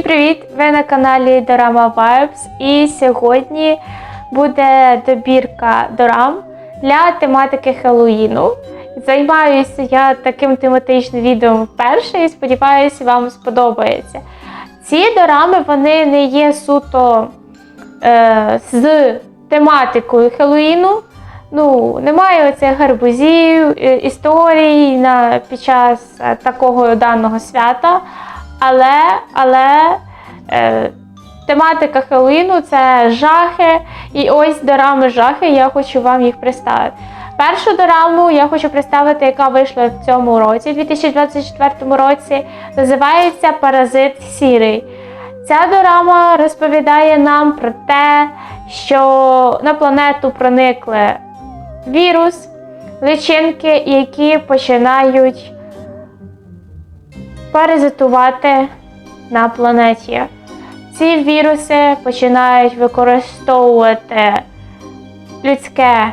Всім привіт! Ви на каналі Dorama Vibes і сьогодні буде добірка дорам для тематики Хеллоїну. Займаюся я таким тематичним відео вперше і сподіваюся, вам сподобається. Ці дорами вони не є суто е, з тематикою Хеллоїну. Ну, немає оцих гарбузів, е, історій на, під час е, такого даного свята. Але, але е, тематика Хеллоїну це жахи. І ось дорами жахи, я хочу вам їх представити. Першу дораму я хочу представити, яка вийшла в цьому році, в 2024 році, називається Паразит Сірий. Ця дорама розповідає нам про те, що на планету проникли вірус, личинки, які починають паразитувати на планеті. Ці віруси починають використовувати людське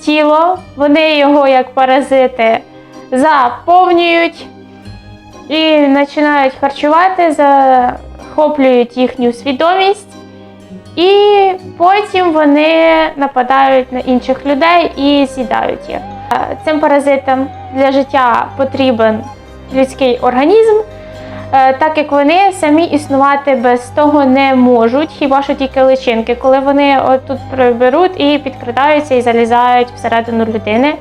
тіло, вони його як паразити заповнюють і починають харчувати, захоплюють їхню свідомість, і потім вони нападають на інших людей і з'їдають їх. Цим паразитам для життя потрібен людський організм, е, так як вони самі існувати без того не можуть, хіба що тільки личинки, коли вони тут приберуть і підкрадаються і залізають всередину людини.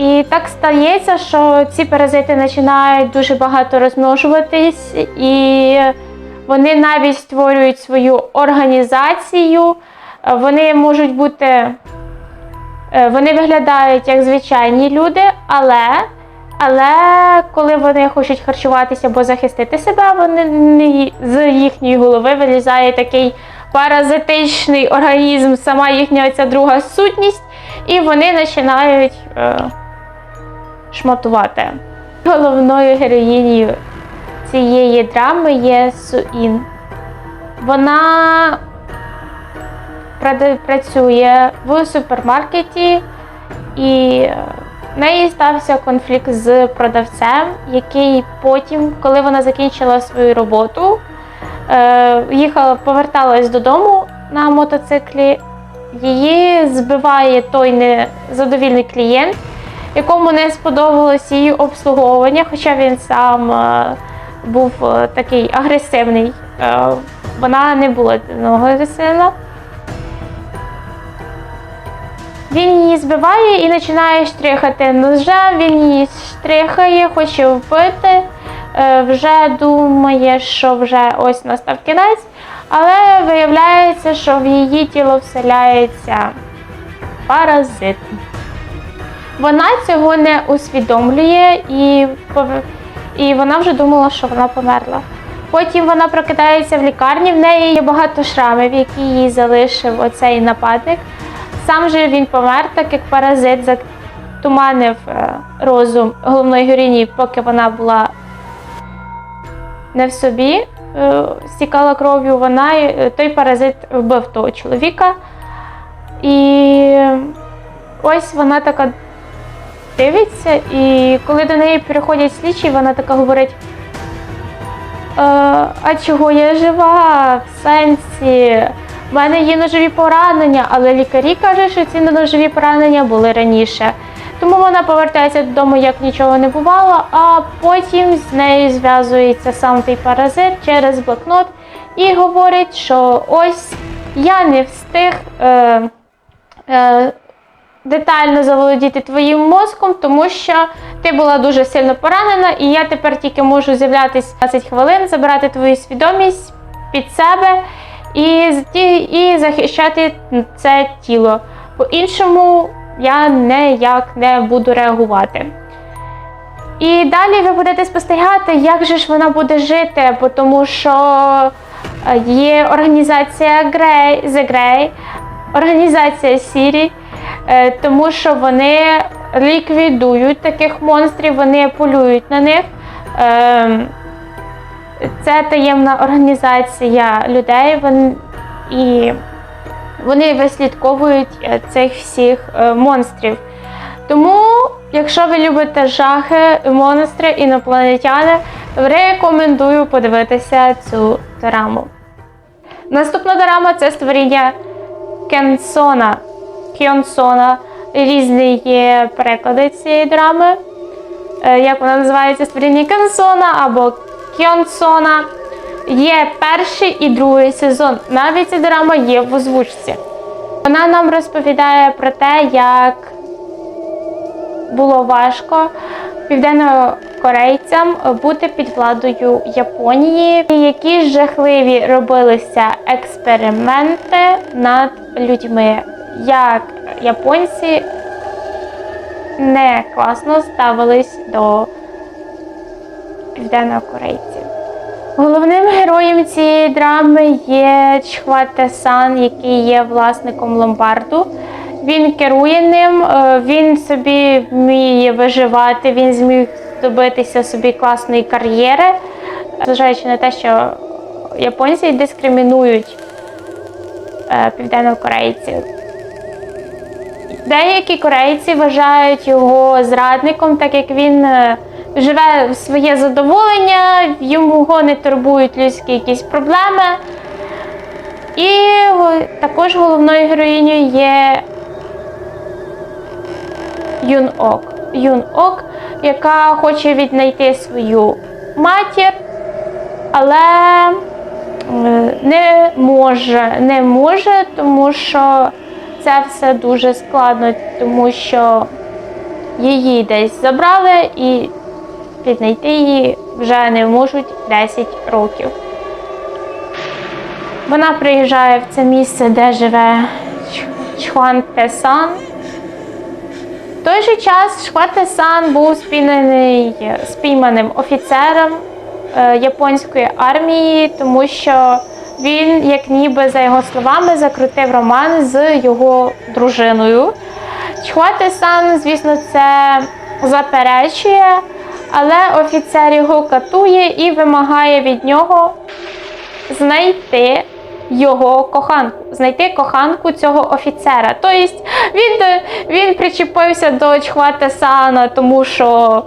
І так стається, що ці паразити починають дуже багато розмножуватись, і вони навіть створюють свою організацію. Вони можуть бути, е, вони виглядають як звичайні люди, але але коли вони хочуть харчуватися або захистити себе, вони з їхньої голови вилізає такий паразитичний організм, сама їхня ця друга сутність, і вони починають е, шматувати. Головною героїнею цієї драми є Суін. Вона працює в супермаркеті і е, в неї стався конфлікт з продавцем, який потім, коли вона закінчила свою роботу, е, їхала, поверталась додому на мотоциклі. Її збиває той незадовільний клієнт, якому не сподобалось її обслуговування, хоча він сам е, був е, такий агресивний. Вона не була нього агресивна. Він її збиває і починає штрихати ножем, він її штрихає, хоче вбити, е, вже думає, що вже ось настав кінець, але виявляється, що в її тіло вселяється паразит. Вона цього не усвідомлює і, і вона вже думала, що вона померла. Потім вона прокидається в лікарні, в неї є багато шрамів, які їй залишив оцей нападник. Сам же він помер, так як паразит затуманив е, розум головної героїні, поки вона була не в собі, е, стікала кров'ю, вона е, той паразит вбив того чоловіка. І ось вона така дивиться, і коли до неї приходять слідчі, вона така говорить. «Е, а чого я жива? В сенсі. В мене є ножові поранення, але лікарі кажуть, що ці ножові поранення були раніше. Тому вона повертається додому, як нічого не бувало, а потім з нею зв'язується сам той паразит через блокнот і говорить, що ось я не встиг е, е, детально заволодіти твоїм мозком, тому що ти була дуже сильно поранена, і я тепер тільки можу з'являтися 20 хвилин, забирати твою свідомість під себе і, і, захищати це тіло. По-іншому я ніяк не буду реагувати. І далі ви будете спостерігати, як же ж вона буде жити, тому що е, є організація Grey, The Grey, організація Сірі, е, тому що вони ліквідують таких монстрів, вони полюють на них. Це таємна організація людей, вон- і вони вислідковують е, цих всіх е, монстрів. Тому, якщо ви любите жахи, монстри, інопланетяни, Рекомендую подивитися цю дораму. Наступна дорама це створіння Кенсона. Кьонсона. Різні є переклади цієї драми. Е, Як вона називається створіння Кенсона або Кьонсона. Є перший і другий сезон. Навіть ця драма є в озвучці. Вона нам розповідає про те, як було важко південнокорейцям бути під владою Японії, і які жахливі робилися експерименти над людьми, як японці не класно ставились до південнокорейців. Головним героєм цієї драми є Чхвате Сан, який є власником ломбарду. Він керує ним, е, він собі вміє виживати, він зміг добитися собі класної кар'єри, зважаючи на те, що японці дискримінують е, південнокорейців. Деякі корейці вважають його зрадником, так як він е, живе в своє задоволення, його не турбують людські якісь проблеми. І також головною героїнею є Юн Ок. Юн Ок, яка хоче віднайти свою матір, але е, не може, не може, тому що це все дуже складно, тому що її десь забрали і віднайти її вже не можуть 10 років. Вона приїжджає в це місце, де живе Ч- Чхван Тесан. В той же час Шхвате Сан був спійманий, спійманим офіцером е, японської армії, тому що він, як ніби за його словами, закрутив роман з його дружиною. Чхвате Сан, звісно, це заперечує, але офіцер його катує і вимагає від нього знайти його коханку, знайти коханку цього офіцера. Тобто він, він причепився до Чхвата Сана, тому що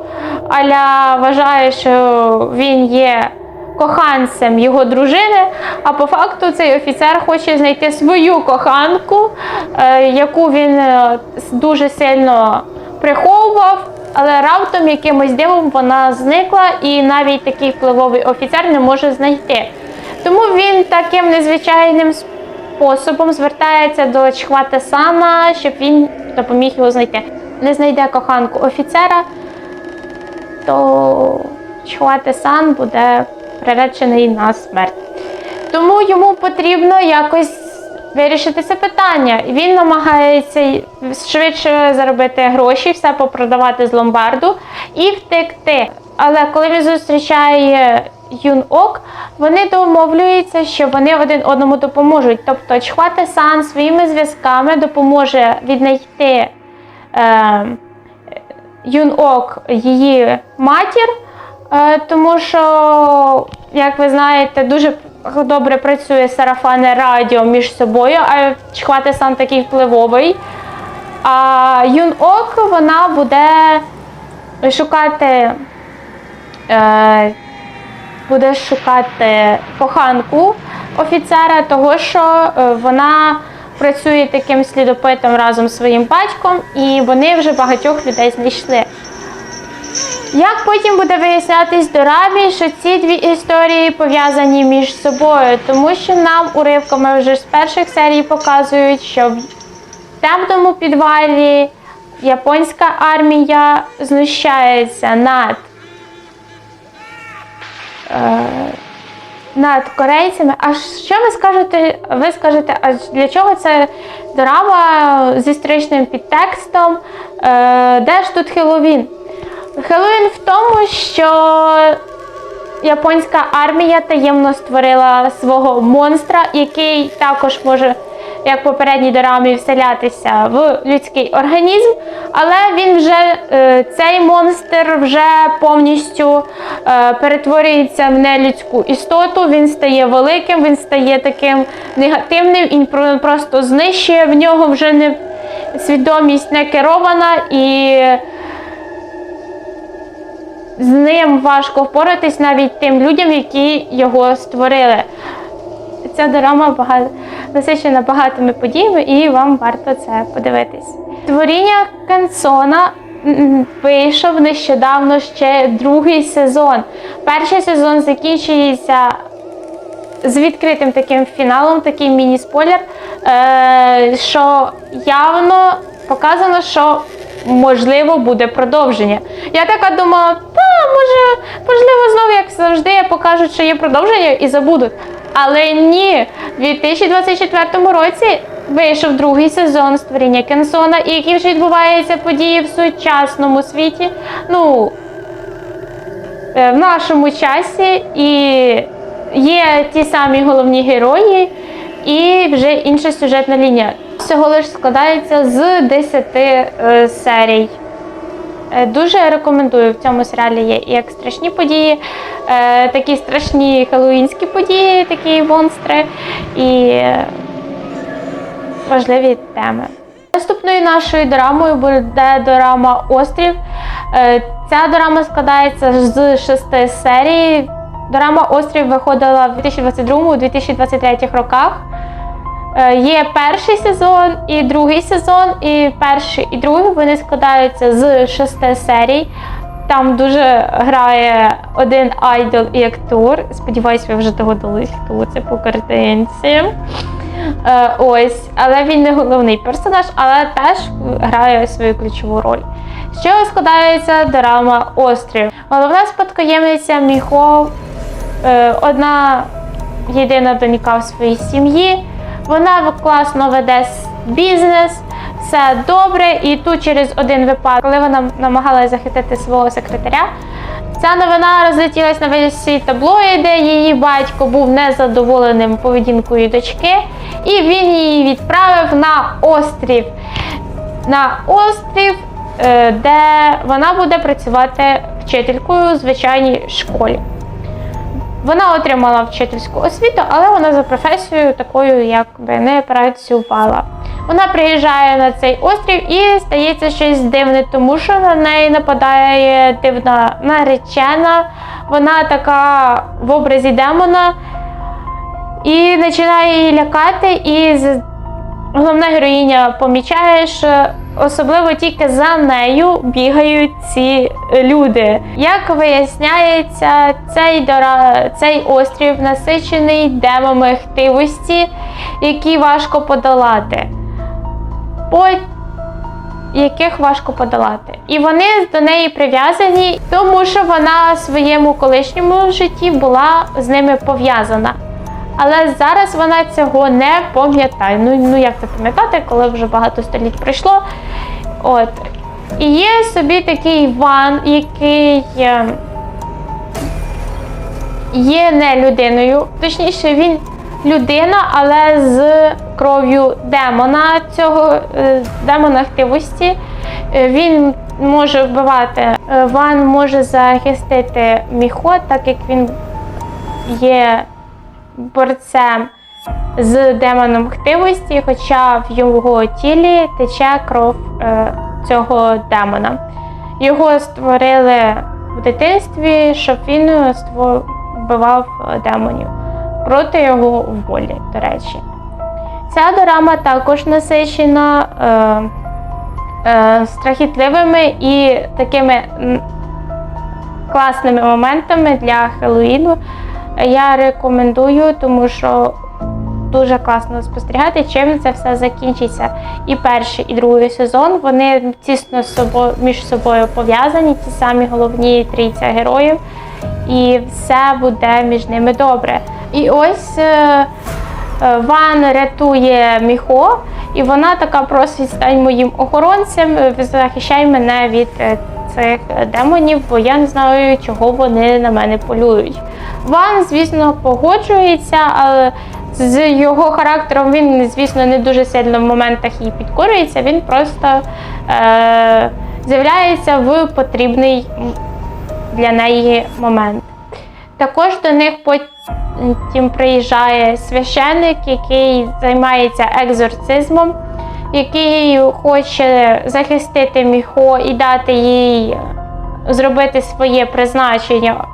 Аля вважає, що він є коханцем його дружини, а по факту цей офіцер хоче знайти свою коханку, е, яку він е, дуже сильно приховував. Але раптом якимось дивом вона зникла, і навіть такий впливовий офіцер не може знайти. Тому він таким незвичайним способом звертається до Чхвата Сана, щоб він допоміг його знайти. Не знайде коханку офіцера, то Чхвате Сан буде приречений на смерть. Тому йому потрібно якось вирішити це питання. Він намагається швидше заробити гроші, все попродавати з ломбарду і втекти. Але коли він зустрічає Юн Ок, вони домовлюються, що вони один одному допоможуть. Тобто Чхвате Сан своїми зв'язками допоможе віднайти е, Юн Ок її матір, е, тому що, як ви знаєте, дуже добре працює сарафанне радіо між собою, а Чхвате Сан такий впливовий. А Юн Ок вона буде шукати. Е, буде шукати коханку офіцера, того що е, вона працює таким слідопитом разом з своїм батьком, і вони вже багатьох людей знайшли. Як потім буде вияснятись до Рабі, що ці дві історії пов'язані між собою, тому що нам уривками вже з перших серій показують, що в темному підвалі японська армія знущається над е, над корейцями. А що ви скажете? Ви скажете, а для чого це драма з історичним підтекстом? Е, де ж тут Хеллоуін? Хеллоуін в тому, що японська армія таємно створила свого монстра, який також може, як попередній дорамі, вселятися в людський організм. Але він вже е, цей монстр вже повністю е, перетворюється в нелюдську істоту. Він стає великим, він стає таким негативним, він про- просто знищує в нього вже не свідомість не керована і з ним важко впоратись навіть тим людям, які його створили. Ця драма багато насичена багатими подіями, і вам варто це подивитись. Творіння Кенсона вийшов нещодавно ще другий сезон. Перший сезон закінчується з відкритим таким фіналом, такий міні-спойлер, е, що явно показано, що можливо буде продовження. Я така думала, та може, можливо, знову, як завжди, покажуть, що є продовження і забудуть. Але ні, в 2024 році вийшов другий сезон створіння Кенсона, і які вже відбуваються події в сучасному світі. Ну, е, в нашому часі і є ті самі головні герої, і вже інша сюжетна лінія. Всього лиш складається з 10 е, серій. Е, Дуже рекомендую в цьому серіалі є як страшні події, е, такі страшні хеллоуінські події, такі монстри і важливі теми. Наступною нашою дорамою буде дорама Острів. Ця дорама складається з шести серій. Дорама Острів виходила в 2022-2023 роках. Е, Є перший сезон і другий сезон, і перший і другий вони складаються з шести серій. Там дуже грає один айдол і актор. Сподіваюсь, ви вже догадались, хто це по картинці. Е, ось, але він не головний персонаж, але теж грає свою ключову роль. З чого складається драма Острів? Головна спадкоємниця Міхо, е, одна єдина донька в своїй сім'ї. Вона класно веде бізнес, все добре. І тут через один випадок, коли вона намагалася захистити свого секретаря, Ця новина розлетілась на весь світ таблоїди. Її батько був незадоволеним поведінкою дочки, і він її відправив на острів. На острів, е, де вона буде працювати вчителькою в звичайній школі. Вона отримала вчительську освіту, але вона за професією такою якби не працювала. Вона приїжджає на цей острів і стається щось дивне, тому що на неї нападає дивна наречена. Вона така в образі демона і починає її лякати. І головна героїня помічає, що особливо тільки за нею бігають ці люди. Як виясняється, цей, дора... цей острів насичений демами хтивості, які важко подолати. По яких важко подолати. І вони до неї прив'язані, тому що вона в своєму колишньому житті була з ними пов'язана. Але зараз вона цього не пам'ятає. Ну, ну як це пам'ятати, коли вже багато століть пройшло. От. І є собі такий Іван, який е, є не людиною. Точніше, він людина, але з кров'ю демона цього е, демона хтивості. Е, Він може вбивати. Е, Ван може захистити Міхо, так як він є борцем з демоном хтивості, хоча в його тілі тече кров е, цього демона. Його створили в дитинстві, щоб він ство- вбивав е, демонів проти його волі, до речі. Ця дорама також насичена е, е, страхітливими і такими класними моментами для Хеллоїну. Я рекомендую, тому що дуже класно спостерігати, чим це все закінчиться. І перший, і другий сезон вони тісно між собою пов'язані, ті самі головні трійця героїв, і все буде між ними добре. І ось е, е, Ван рятує Міхо, і вона така просить стань моїм охоронцем, е, захищай мене від цих демонів, бо я не знаю, чого вони на мене полюють. Ван, звісно, погоджується, але з його характером він, звісно, не дуже сильно в моментах їй підкорюється. Він просто е- з'являється в потрібний для неї момент. Також до них потім приїжджає священник, який займається екзорцизмом, який хоче захистити Міхо і дати їй зробити своє призначення.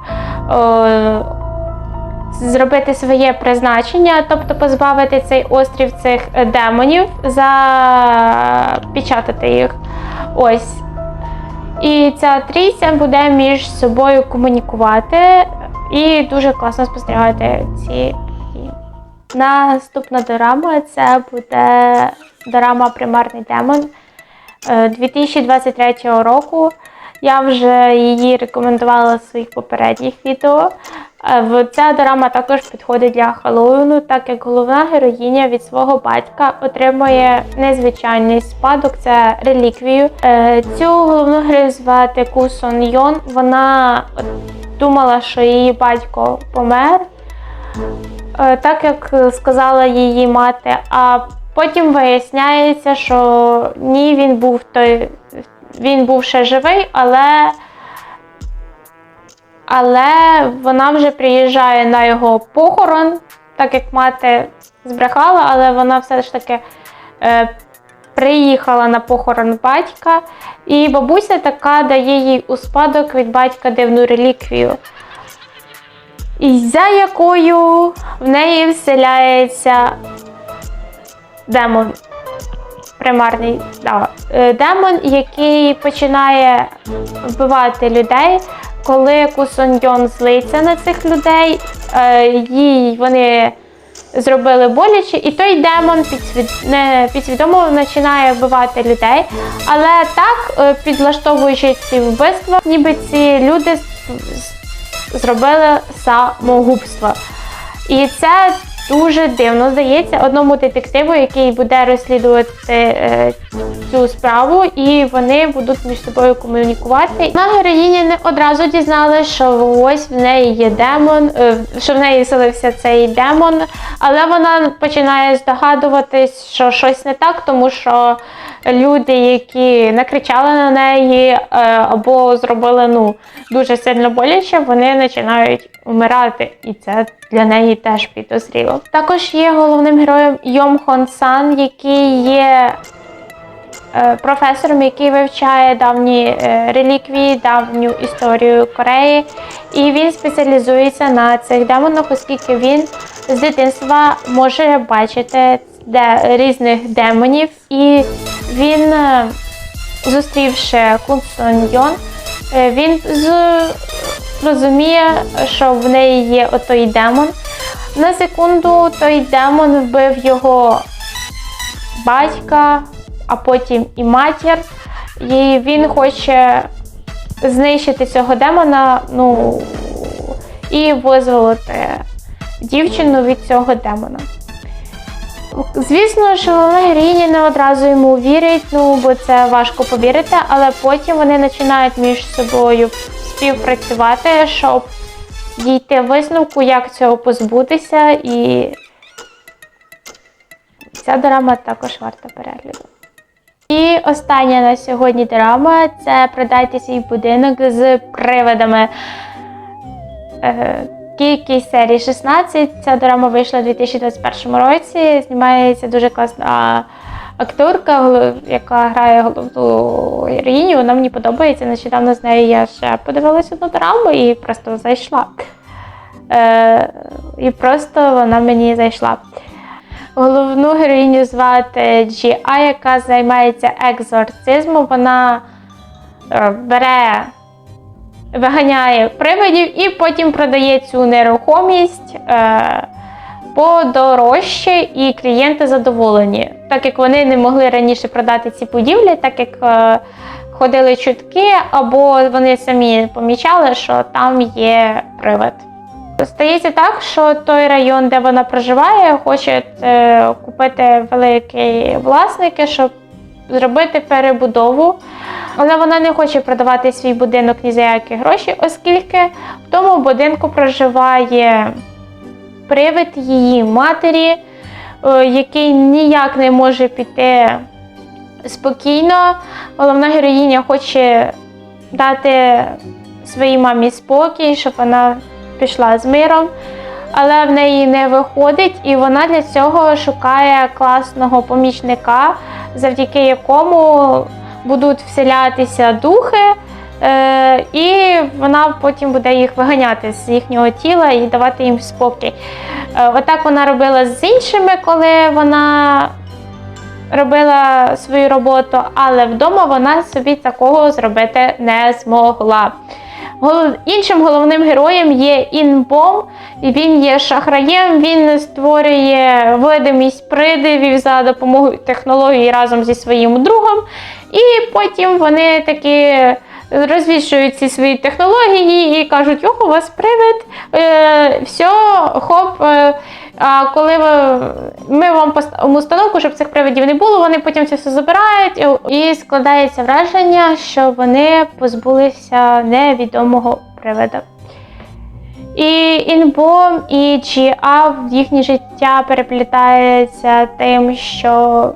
е, Зробити своє призначення, тобто позбавити цей острів цих е, демонів, запечатати їх. Ось. І ця трійця буде між собою комунікувати і дуже класно спостерігати ці. Наступна дорама це буде дорама Примарний демон е, 2023 року. Я вже її рекомендувала в своїх попередніх відео. Е, Ця дорама також підходить для Хеллоуіну, так як головна героїня від свого батька отримує незвичайний спадок, це реліквію. Е, Цю головну героїню звати Ку Сон Йон. Вона думала, що її батько помер, е, так як е, сказала її мати. А потім виясняється, що ні, він був той, він був ще живий, але але вона вже приїжджає на його похорон, так як мати збрехала, але вона все ж таки е, приїхала на похорон батька, і бабуся така дає їй у спадок від батька дивну реліквію, і за якою в неї вселяється демон. Примарний да. Е, демон, який починає вбивати людей, коли Кусоньйон злиться на цих людей, е, їй вони зробили боляче, і той демон підсвід... підсвідомо починає вбивати людей. Але так, е, підлаштовуючи ці вбивства, ніби ці люди зробили самогубство. І це дуже дивно здається одному детективу, який буде розслідувати е, цю справу, і вони будуть між собою комунікувати. На героїні не одразу дізналася, що ось в неї є демон, е, що в неї селився цей демон, але вона починає здогадуватись, що щось не так, тому що люди, які накричали на неї е, або зробили ну дуже сильно боляче, вони починають вмирати, і це для неї теж підозріло. Також є головним героєм Йом Хон Сан, який є е, професором, який вивчає давні е, реліквії, давню історію Кореї. І він спеціалізується на цих демонах, оскільки він з дитинства може бачити де, різних демонів. І він, е, зустрівши Кун Йон, е, він розуміє, що в неї є отой демон. На секунду той демон вбив його батька, а потім і матір. І він хоче знищити цього демона, ну і визволити дівчину від цього демона. Звісно ж, головна героїня не одразу йому вірить, ну бо це важко повірити, але потім вони починають між собою співпрацювати, щоб дійти висновку, як цього позбутися, і ця драма також варта перегляду. І остання на сьогодні драма це продайте свій будинок з привидами. Кількість серій 16. Ця драма вийшла у 2021 році. Знімається дуже класна акторка, яка грає головну героїню. Вона мені подобається. Нещодавно з нею я ще подивилася одну драму і просто зайшла. Е, і просто вона мені зайшла. Головну героїню звати Джі А, яка займається екзорцизмом. Вона е, бере виганяє привидів і потім продає цю нерухомість е, подорожче, і клієнти задоволені. Так як вони не могли раніше продати ці будівлі, так як е, ходили чутки, або вони самі помічали, що там є привид. Стається так, що той район, де вона проживає, хоче е, купити великі власники, щоб зробити перебудову. Але вона не хоче продавати свій будинок ні за які гроші, оскільки в тому будинку проживає привид її матері, е, який ніяк не може піти спокійно. Головна героїня хоче дати своїй мамі спокій, щоб вона пішла з миром. Але в неї не виходить, і вона для цього шукає класного помічника, завдяки якому будуть вселятися духи Е, і вона потім буде їх виганяти з їхнього тіла і давати їм спокій. Е, отак вона робила з іншими, коли вона робила свою роботу, але вдома вона собі такого зробити не змогла. Іншим головним героєм є Інбом, він є шахраєм, він створює видимість придивів за допомогою технології разом зі своїм другом. І потім вони такі розвішують ці свої технології і кажуть, ох, у вас привид, е, все, хоп. А коли ми вам поставимо установку, щоб цих привидів не було, вони потім це все забирають, і складається враження, що вони позбулися невідомого привида. І інбом, і Чіа в їхнє життя переплітається тим, що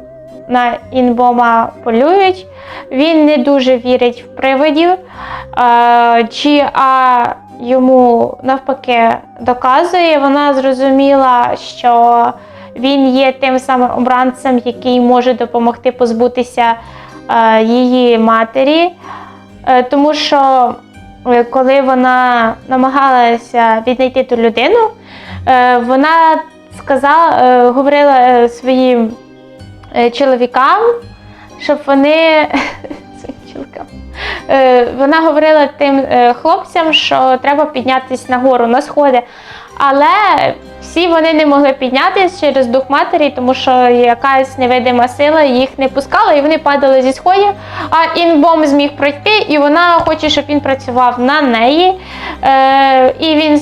на інбома полюють. Він не дуже вірить в привидів. Е, Чіа йому навпаки доказує. Вона зрозуміла, що він є тим самим обранцем, який може допомогти позбутися е, її матері. Е, Тому що е, коли вона намагалася віднайти ту людину, вона сказала, говорила своїм чоловікам, щоб вони чоловікам. Е, Вона говорила тим е, хлопцям, що треба піднятися нагору на сходи. Але всі вони не могли піднятися через дух матері, тому що якась невидима сила їх не пускала, і вони падали зі сходів. А інбом зміг пройти, і вона хоче, щоб він працював на неї. Е, і він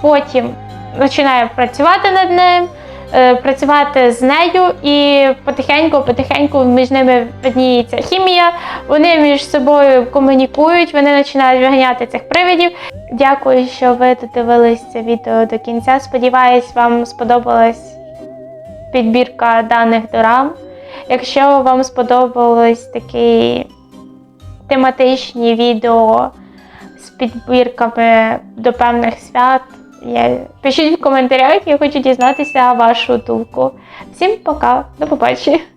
потім починає працювати над ним, працювати з нею, і потихеньку-потихеньку між ними видніється хімія. Вони між собою комунікують, вони починають виганяти цих привидів. Дякую, що ви додивились це відео до кінця. Сподіваюсь, вам сподобалась підбірка даних дорам. Якщо вам сподобались такі тематичні відео з підбірками до певних свят, я... пишіть в коментарях, я хочу дізнатися вашу думку. Всім пока, до побачення!